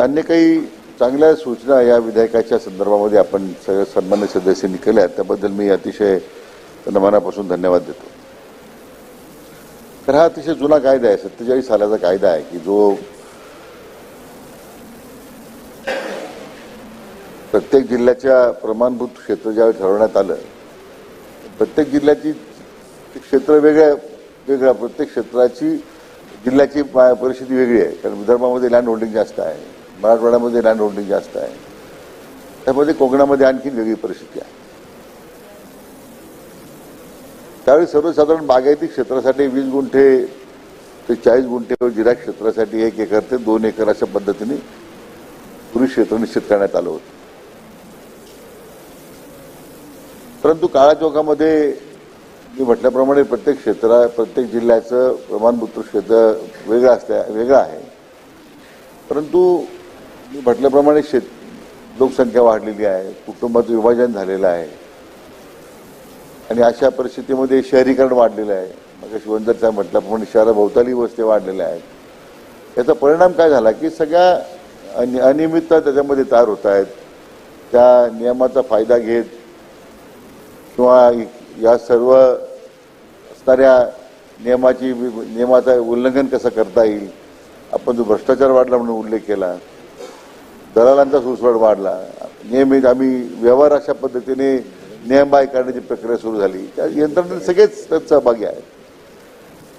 अन्य काही चांगल्या सूचना या विधेयकाच्या संदर्भामध्ये आपण सगळ्या सन्मान्य सदस्यांनी केल्या त्याबद्दल मी अतिशय त्यांना मनापासून धन्यवाद देतो. तर हा अतिशय जुना कायदा आहे सत्तेचाळीस सालाचा कायदा आहे की जो प्रत्येक जिल्ह्याच्या प्रमाणभूत क्षेत्र ज्यावेळी ठरवण्यात आलं प्रत्येक जिल्ह्याची क्षेत्र वेगळ्या वेगळ्या प्रत्येक क्षेत्राची जिल्ह्याची परिस्थिती वेगळी आहे. कारण विदर्भामध्ये लँड होल्डिंग जास्त आहे. मराठवाड्यामध्ये लँड होल्डिंग जास्त आहे. त्यामध्ये कोकणामध्ये आणखी वेगळी परिस्थिती आहे. त्यावेळी सर्वसाधारण बागायती क्षेत्रासाठी वीस गुंठे ते चाळीस गुंठे व जिरा क्षेत्रासाठी एक एकर ते दोन एकर अशा पद्धतीने पुरुष क्षेत्र निश्चित करण्यात आलं होतं. परंतु काळाचौकामध्ये मी म्हटल्याप्रमाणे प्रत्येक क्षेत्रा प्रत्येक जिल्ह्याचं प्रमाणभूत क्षेत्र वेगळं असल्या वेगळं आहे. परंतु मी म्हटल्याप्रमाणे शेत लोकसंख्या वाढलेली आहे कुटुंबाचं विभाजन झालेलं आहे. आणि अशा परिस्थितीमध्ये शहरीकरण वाढलेलं आहे. मग शिवंदरच्या म्हटल्याप्रमाणे शहराभोवताली वस्ती वाढलेल्या आहेत. याचा परिणाम काय झाला की सगळ्या अनि- अनियमितता त्याच्यामध्ये तयार होत आहेत. त्या नियमाचा फायदा घेत किंवा या सर्व असणाऱ्या नियमाची नियमाचं उल्लंघन कसं करता येईल? आपण जो भ्रष्टाचार वाढला म्हणून उल्लेख केला. दलालांचा सुसवड वाढला. नियमित आम्ही व्यवहार अशा पद्धतीने नियमबाय करण्याची प्रक्रिया सुरू झाली. त्या यंत्रणेने सगळेच त्यात सहभागी आहेत.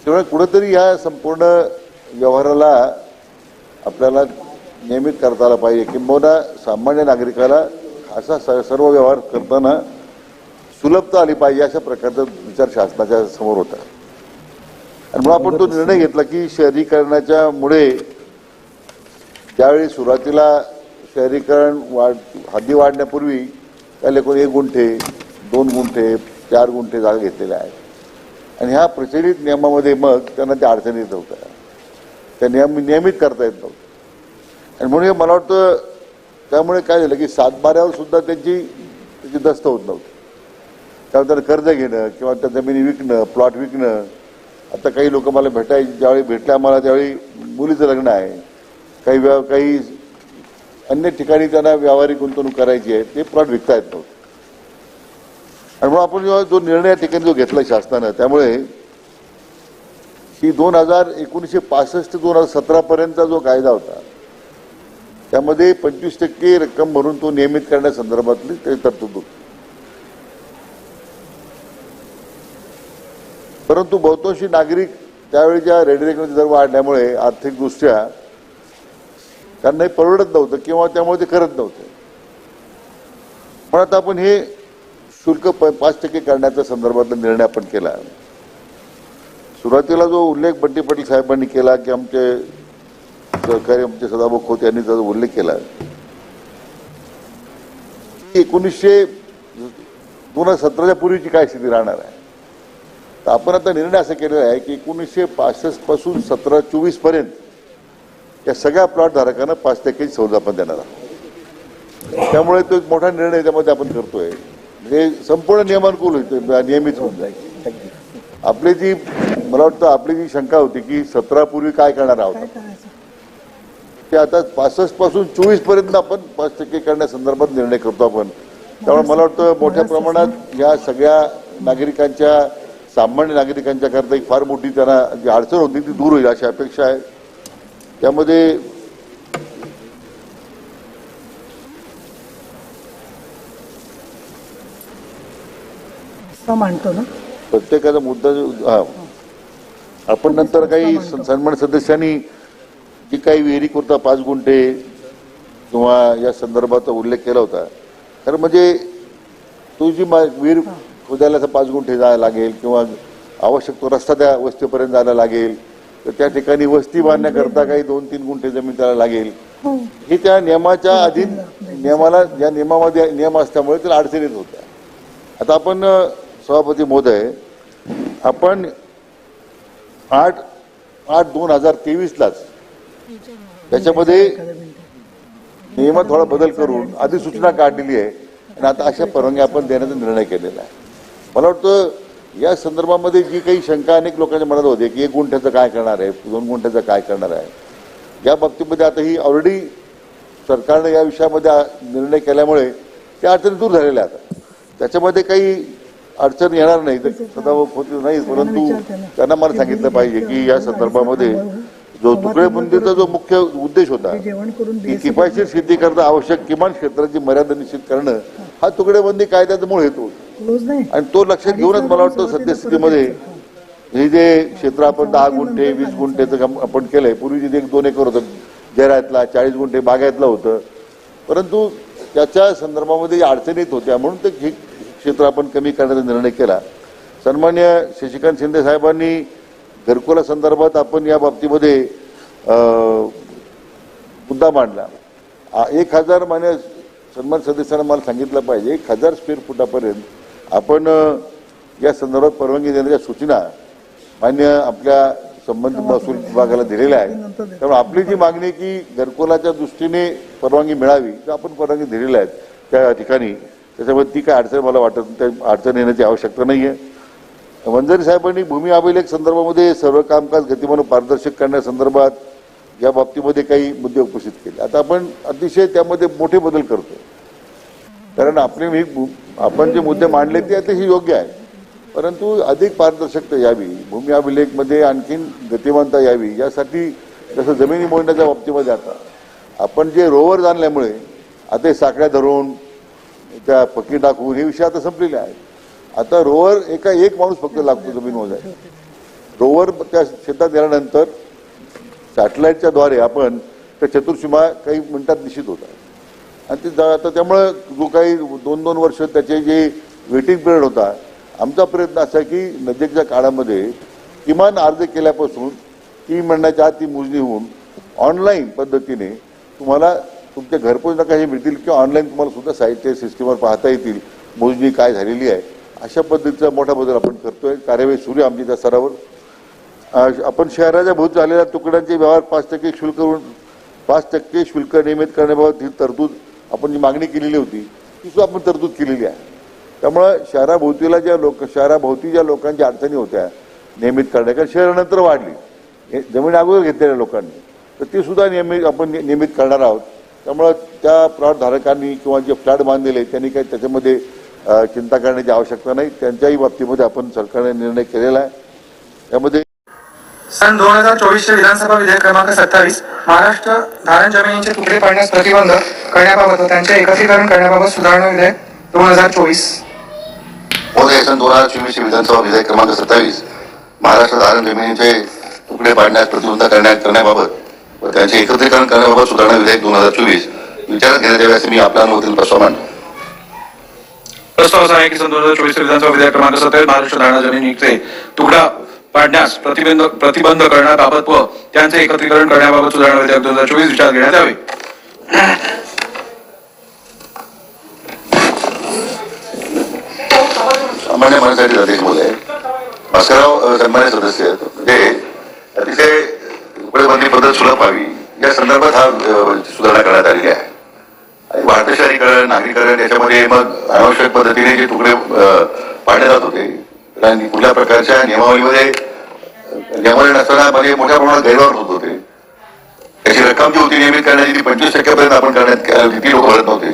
त्यामुळे कुठंतरी या संपूर्ण व्यवहाराला आपल्याला नियमित करता आला पाहिजे. किंबहुना सामान्य नागरिकाला असा सर्व व्यवहार करताना सुलभता आली पाहिजे अशा प्रकारचा विचार शासनाच्या समोर होता. आणि मग आपण तो निर्णय घेतला की शहरीकरणाच्या मुळे त्यावेळी सुरुवातीला शहरीकरण वाढ हद्दी वाढण्यापूर्वी त्या लेखून एक गुंठे दोन गुंठे चार गुंठे जागा घेतलेल्या आहेत. आणि ह्या प्रचलित नियमामध्ये मग त्यांना त्या अडचणी येत होत्या त्या नियम नियमित करता येत नव्हतं आणि म्हणून हे मला वाटतं त्यामुळे काय झालं की सातबाऱ्यावर सुद्धा त्यांची त्याची दस्त होत नव्हती. त्यामुळे त्यांना कर्ज घेणं किंवा त्या जमिनी विकणं प्लॉट विकणं आता काही लोक मला भेटायचे ज्यावेळी भेटल्या आम्हाला त्यावेळी मुलीचं लग्न आहे. काही वेळा काही अन्य ठिकाणी त्यांना व्यावहारिक गुंतवणूक करायची आहे ते प्लॉट विकता येत नव्हते आणि मग आपण जो निर्णय या ठिकाणी जो घेतला शासनानं त्यामुळे ही दोन हजार एकोणीसशे पासष्ट दोन हजार सतरा पर्यंतचा जो कायदा होता त्यामध्ये पंचवीस टक्के रक्कम भरून तो नियमित करण्यासंदर्भातली ते तरतूद होती. परंतु बहुतांशी नागरिक त्यावेळीच्या रेडिरेकनचे दर वाढल्यामुळे आर्थिकदृष्ट्या त्यांना हे परवडत नव्हतं किंवा त्यामुळे ते करत नव्हते. पण आता आपण हे शुल्क प- पाच टक्के करण्याच्या संदर्भातला निर्णय आपण केला. सुरुवातीला जो उल्लेख बंटी पाटील साहेबांनी केला की आमचे सहकारी आमचे सदाभाऊ खोत यांनी त्याचा उल्लेख केला. एकोणीसशे दोन हजार सतराच्या पूर्वीची काय स्थिती राहणार आहे? तर आपण आता निर्णय असा केलेला आहे की एकोणीसशे पासष्टपासून सतरा चोवीसपर्यंत या सगळ्या प्लॉट धारकांना पाच टक्क्याची सवलत आपण देणार आहोत. त्यामुळे तो एक मोठा निर्णय त्यामध्ये आपण करतोय. म्हणजे संपूर्ण नियमानुकूल होईल नियमित होऊन जाईल. आपली जी मला वाटतं आपली जी शंका होती की सतरा पूर्वी काय करणार आहोत ते आता पासष्टपासून चोवीसपर्यंत आपण पाच टक्के करण्यासंदर्भात निर्णय करतो आपण. त्यामुळे मला वाटतं मोठ्या प्रमाणात या सगळ्या नागरिकांच्या सामान्य नागरिकांच्या करता एक फार मोठी त्यांना जी अडचण होती ती दूर होईल अशी अपेक्षा आहे. त्यामध्ये मांडतो ना? प्रत्येकाचा मुद्दा हा. आपण नंतर काही सन- सन्मान सदस्यांनी जी काही विहिरी करता पाच गुंठे किंवा या संदर्भाचा उल्लेख केला होता. तर म्हणजे तो जी मा- विहीर खोदायला पाच गुंठे जायला लागेल किंवा आवश्यक तो रस्ता त्या वस्तीपर्यंत जायला लागेल तर त्या ठिकाणी वस्ती बांधण्याकरता काही दोन तीन गुंठे जमीन त्याला लागेल. हो. हे त्या नियमाच्या अधीन नियमाला या नियमामध्ये नियम असल्यामुळे त्याला अडचणीत होत्या. आता आपण सभापती महोदय आपण आठ आठ दोन हजार तेवीसलाच त्याच्यामध्ये नियमात थोडा बदल करून अधिसूचना काढलेली आहे. आणि आता अशा परवानगी आपण देण्याचा निर्णय केलेला आहे. मला वाटतं या संदर्भामध्ये जी काही शंका अनेक लोकांच्या मनात होते की एक गुंठ्याचं काय करणार आहे दोन गुंठ्याचं काय करणार आहे? या बाबतीमध्ये आता ही ऑलरेडी सरकारनं या विषयामध्ये निर्णय केल्यामुळे त्या अडचणी दूर झालेल्या आहेत. त्याच्यामध्ये काही अडचण येणार नाही सदाभाऊ नाही परंतु त्यांना मला सांगितलं पाहिजे की या संदर्भामध्ये जो तुकडेबंदीचा जो मुख्य उद्देश होता की किफायतशीर शेती करता आवश्यक किमान क्षेत्राची मर्यादा निश्चित करणं हा तुकडेबंदी कायद्याचा मूळ हेतू होता आणि तो लक्षात घेऊनच मला वाटतं सद्यस्थितीमध्ये हे जे क्षेत्र आपण दहा गुंठे वीस गुंठेचं काम आपण केलंय. पूर्वी जिथे एक दोन एकर होतं जैरातला चाळीस गुंठे बागायतला होतं. परंतु त्याच्या संदर्भामध्ये अडचणीत होत्या म्हणून ते हे क्षेत्र आपण कमी करण्याचा निर्णय केला. सन्मान्य शशिकांत शिंदे साहेबांनी घरकुला संदर्भात आपण या बाबतीमध्ये मुद्दा मांडला. एक हजार मान्य सन्मान सदस्यांना मला सांगितलं पाहिजे. एक हजार स्क्वेअर फुटापर्यंत आपण या संदर्भात परवानगी देण्याच्या सूचना मान्य आपल्या संबंधित महसूल विभागाला दिलेल्या आहेत. त्यामुळे आपली जी मागणी की घरकुलाच्या दृष्टीने परवानगी मिळावी तर आपण परवानगी दिलेल्या आहेत त्या ठिकाणी. त्याच्यामुळे ती काय अडचण मला वाटत त्या अडचण येण्याची आवश्यकता नाही आहे वंजारी साहेबांनी भूमी अभिलेख संदर्भामध्ये सर्व कामकाज गतिमान पारदर्शक करण्यासंदर्भात या बाबतीमध्ये काही मुद्दे उपस्थित केले. आता आपण अतिशय त्यामध्ये मोठे बदल करतो कारण आपले मी आपण जे मुद्दे मांडले ते अतिशय योग्य आहे परंतु अधिक पारदर्शकता यावी. भूमी अभिलेखमध्ये आणखीन गतिमानता यावी. यासाठी जसं जमिनी मोडण्याच्या बाबतीमध्ये आता आपण जे रोवर जाणल्यामुळे आता हे साखळ्या धरून त्या पकी टाकून हे विषय आता संपलेले आहेत. आता रोवर एका एक माणूस फक्त लागतो जमीन मोजाय रोवर त्या शेतात गेल्यानंतर सॅटेलाईटच्या द्वारे आपण त्या चतुर्सीमा काही मिनिटात निश्चित होतात. आणि ते आता त्यामुळं जो काही दोन दोन वर्ष त्याचे जे वेटिंग पिरियड होता आमचा प्रयत्न असा की नजीकच्या काळामध्ये किमान अर्ज केल्यापासून तीन महिन्याच्या आत ती मोजणी होऊन ऑनलाईन पद्धतीने तुम्हाला तुमच्या घरपोच नका हे मिळतील किंवा ऑनलाईन तुम्हाला सुद्धा साहित्य सिस्टीमवर पाहता येतील मोजणी काय झालेली आहे. अशा पद्धतीचा मोठा बदल आपण करतोय. कार्यवाही सुरू आमची त्या स्तरावर आपण शहराच्या भूत झालेल्या तुकड्यांचे व्यवहार पाच टक्के शुल्क पाच टक्के शुल्क नियमित करण्याबाबत ही तरतूद आपण जी मागणी केलेली होती ती सुद्धा आपण तरतूद केलेली आहे. त्यामुळं शहराभोवतीला ज्या लोक शहराभोवती ज्या लोकांच्या अडचणी होत्या नियमित करण्या कारण शहरानंतर वाढली. हे जमीन अगोदर घेतलेल्या लोकांनी. तर ती सुद्धा नियमित आपण नियमित करणार आहोत. त्यामुळं त्या प्लॉटधारकांनी किंवा जे फ्लॅट बांधलेले त्यांनी काही त्याच्यामध्ये चिंता करण्याची आवश्यकता नाही. त्यांच्याही बाबतीमध्ये आपण सरकारने निर्णय केलेला आहे. त्यामध्ये सन दोन हजार चोवीसचे विधानसभा विधेयक क्रमांक सत्तावीस महाराष्ट्र धारण जमिनींचे तुकडे पाडण्यास प्रतिबंध करण्याबाबत व त्यांचे एकत्रीकरण करण्याबाबत सुधारणा विधेयक दोन हजार चोवीस. महोदय सन दोन हजार चोवीसचे विधानसभा विधेयक क्रमांक सत्तावीस महाराष्ट्र धारण जमिनीचे तुकडे पाडण्यास प्रतिबंध करण्यात करण्याबाबत व त्यांचे एकत्रीकरण करण्याबाबत सुधारणा विधेयक दोन हजार चोवीस. विचारात घेण्यात यावे असे मी आपल्या अनुमतीने प्रस्ताव मांडतो. प्रस्ताव असा आहे की सन दोन हजार चोवीस विधानसभा विधेयक क्रमांक सत्तावीस महाराष्ट्र धारण जमिनीचे तुकडा पाडण्यास प्रतिबंध प्रतिबंध करण्याबाबत व त्यांचे एकत्रीकरण करण्याबाबत सुधारणा दोन हजार चोवीस विचार घेण्यात यावे सामान्य माणसासाठी अध्यक्ष महोदय भास्करराव सन्मान्य सदस्य आहेत. म्हणजे अतिशय तुकडेबंदी पद्धत सुलभ व्हावी या संदर्भात हा सुधारणा करण्यात आलेली आहे आणि वाढतं शहरीकरण नागरीकरण याच्यामध्ये मग अनावश्यक पद्धतीने जे तुकडे पाडले जात होते कुठल्या प्रकारच्या नियमावलीमध्ये नियमावली नसताना मध्ये मोठ्या प्रमाणात गैरवापर होत होते. त्याची रक्कम जी होती नियमित करण्याची ती पंचवीस टक्क्यापर्यंत आपण करण्यात ती लोक भरत नव्हते.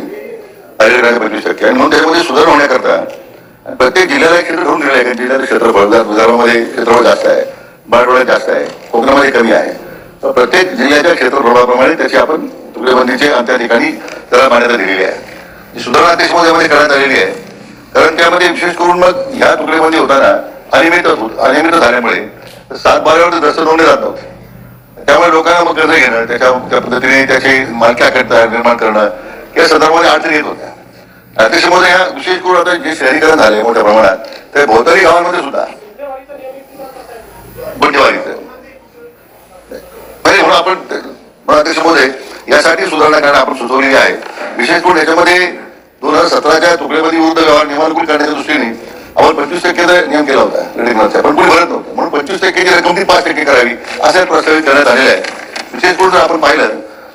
कार्यक्रमाचे पंचवीस टक्के. आणि म्हणून त्याच्यामध्ये सुधार होण्याकरता प्रत्येक जिल्ह्याला क्षेत्र ठरवून दिलं आहे. जिल्ह्याचं क्षेत्रफळ विदर्भामध्ये क्षेत्रफळ जास्त आहे. मराठवाड्यात जास्त आहे. कोकणामध्ये कमी आहे. तर प्रत्येक जिल्ह्याच्या क्षेत्रफळाप्रमाणे त्याची आपण तुकडेबंदीचे आणि त्या ठिकाणी त्याला मान्यता दिलेली आहे. सुधारणा देशमध्ये करण्यात आलेली आहे. कारण त्यामध्ये विशेष करून मग ह्या तुकड्यामध्ये होताना अनियमित अनियमित झाल्यामुळे सात बारावर दस्त नोंदले जात नव्हते. त्यामुळे लोकांना मग कर्ज घेणं त्याच्या त्या पद्धतीने त्याची मालक्या करता निर्माण करणं या संदर्भामध्ये अडचणी येत होत्या. अध्यक्षमध्ये ह्या विशेष करून आता जे शहरीकरण झाले मोठ्या प्रमाणात ते भोवताली गावांमध्ये सुद्धा. गुंठेवारीचं म्हणजे म्हणून आपण त्याच्यामध्ये यासाठी सुधारणा करणं आपण सुचवलेली आहे. विशेष करून याच्यामध्ये दोन हजार सतराच्या तुकडेबंदी विरुद्ध व्यवहार नियमानुकूल करण्याच्या दृष्टीने आपण पंचवीस टक्केचा नियम केला होता रेडिंगचा पण कोणी भरत नव्हतं. म्हणून पंचवीस टक्केची रक्कम ती पाच टक्के करावी असं प्रस्तावित करण्यात आलेलं आहे. विशेष करून जर आपण पाहिलं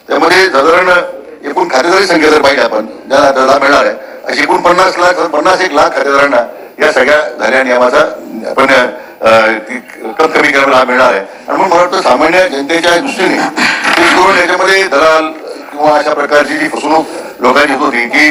त्यामध्ये साधारण एकूण खातेदारी संख्या जर पाहिली आपण ज्यांना लाभ मिळणार आहे अशी एकूण पन्नास लाख पन्नास एक लाख खातेदारांना या सगळ्या झाल्या नियमाचा आपण कम कमी करायला लाभ मिळणार आहे. आणि म्हणून मला वाटतं सामान्य जनतेच्या दृष्टीने विशेष करून याच्यामध्ये दलाल किंवा अशा प्रकारची जी फसवणूक लोकांची होती की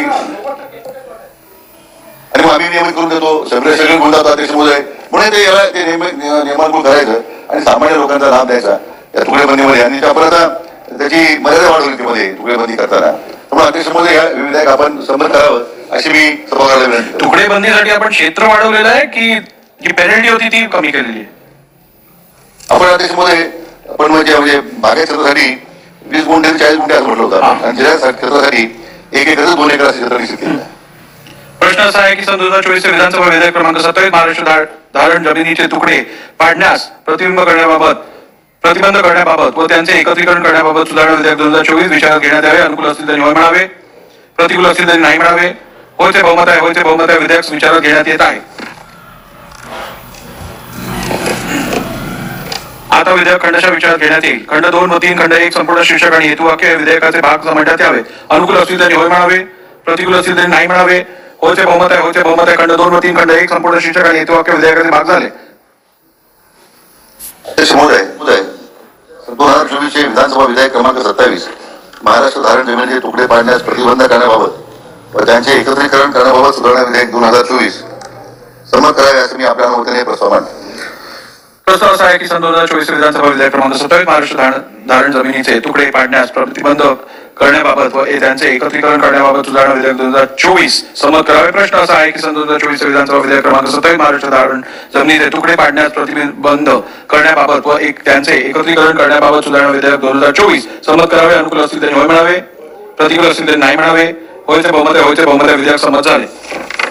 आणि मग आम्ही नियमित करून देतो. सगळे सगळे गुण जातात अध्यक्ष म्हणून ते याला ते नियम- निय- नियमानुकूल करायचं आणि सामान्य लोकांचा लाभ द्यायचा. या तुकडेबंदीमध्ये. आणि आता त्याची मर्यादा वाढवली त्यामध्ये तुकडेबंदी करताना. त्यामुळे अध्यक्ष या विधेयक आपण संमत करावं अशी मी सभागृहाला विनंती करतो. तुकडे बंदीसाठी आपण क्षेत्र वाढवलेलं आहे की जी पेनल्टी होती ती कमी केलेली आहे? आपण अध्यक्ष आपण म्हणजे म्हणजे बागायत क्षेत्रासाठी वीस गुंठे चाळीस गुंठे असं म्हटलं होतं. आणि क्षेत्रासाठी एक एकर दोन एकर असं क्षेत्र निश्चित केलेलं आहे. प्रश्न असा आहे की सन दोन हजार चोवीस विधानसभा विधेयक क्रमांक सत्तावीस महाराष्ट्र धारण जमिनीचे तुकडे पाडण्यास प्रतिबिंब करण्याबाबत प्रतिबंध करण्याबाबत व त्यांचे एकत्रीकरण करण्याबाबत सुधारणा विधेयक दोन हजार चोवीस विचारात घेण्यात यावे. अनुकूल असतील तर होय म्हणावे प्रतिकूल असतील तरी नाही म्हणावे होयचे बहुमत आहे होयचे बहुमत आहे विधेयक विचारात घेण्यात येत आहे. आता विधेयक खंडाच्या विचारात घेण्यात येईल. खंड दोन व तीन खंड एक संपूर्ण शीर्षक आणि हेतुवाक्य वाक्य विधेयकाचे भाग समजण्यात यावे. अनुकूल असतील तरी होय म्हणावे प्रतिकूल असतील तरी नाही म्हणावे होयचे बहुमत आहे होयचे बहुमत आहे. खंड दोन व तीन खंड एक संपूर्ण शीर्षक आणि हेतुवाक्य विधेयकाचे भाग झाले. दोन हजार चोवीसचे विधानसभा विधेयक क्रमांक सत्तावीस. महाराष्ट्र धारण जमिनीचे तुकडे पाडण्यास प्रतिबंध करण्याबाबत व त्यांचे एकत्रीकरण करण्याबाबत सुधारणा विधेयक दोन हजार चोवीस. संमत करावे असं मी आपल्या वतीने प्रस्ताव मांडतो. प्रस्ताव असा आहे की सन दोन हजार चोवीस विधानसभा विधेयक क्रमांक सत्तावीस महाराष्ट्र धारण धारण जमिनीचे तुकडे पाडण्यास प्रतिबंध करण्याबाबत व त्यांचे एकत्रीकरण करण्याबाबत सुधारणा विधेयक दोन हजार चोवीस संमत करावे. प्रश्न असा आहे की सन दोन हजार चोवीस विधानसभा विधेयक क्रमांक सत्तावीस महाराष्ट्र धारण जमिनीचे तुकडे पाडण्यास प्रतिबंध करण्याबाबत व एक त्यांचे एकत्रीकरण करण्याबाबत सुधारणा विधेयक दोन हजार चोवीस संमत करावे. अनुकूल असतील त्यांनी होय म्हणावे. प्रतिकूल असतील त्यांनी नाही म्हणावे. होयचे बहुमत होयचे बहुमत विधेयक संमत झाले.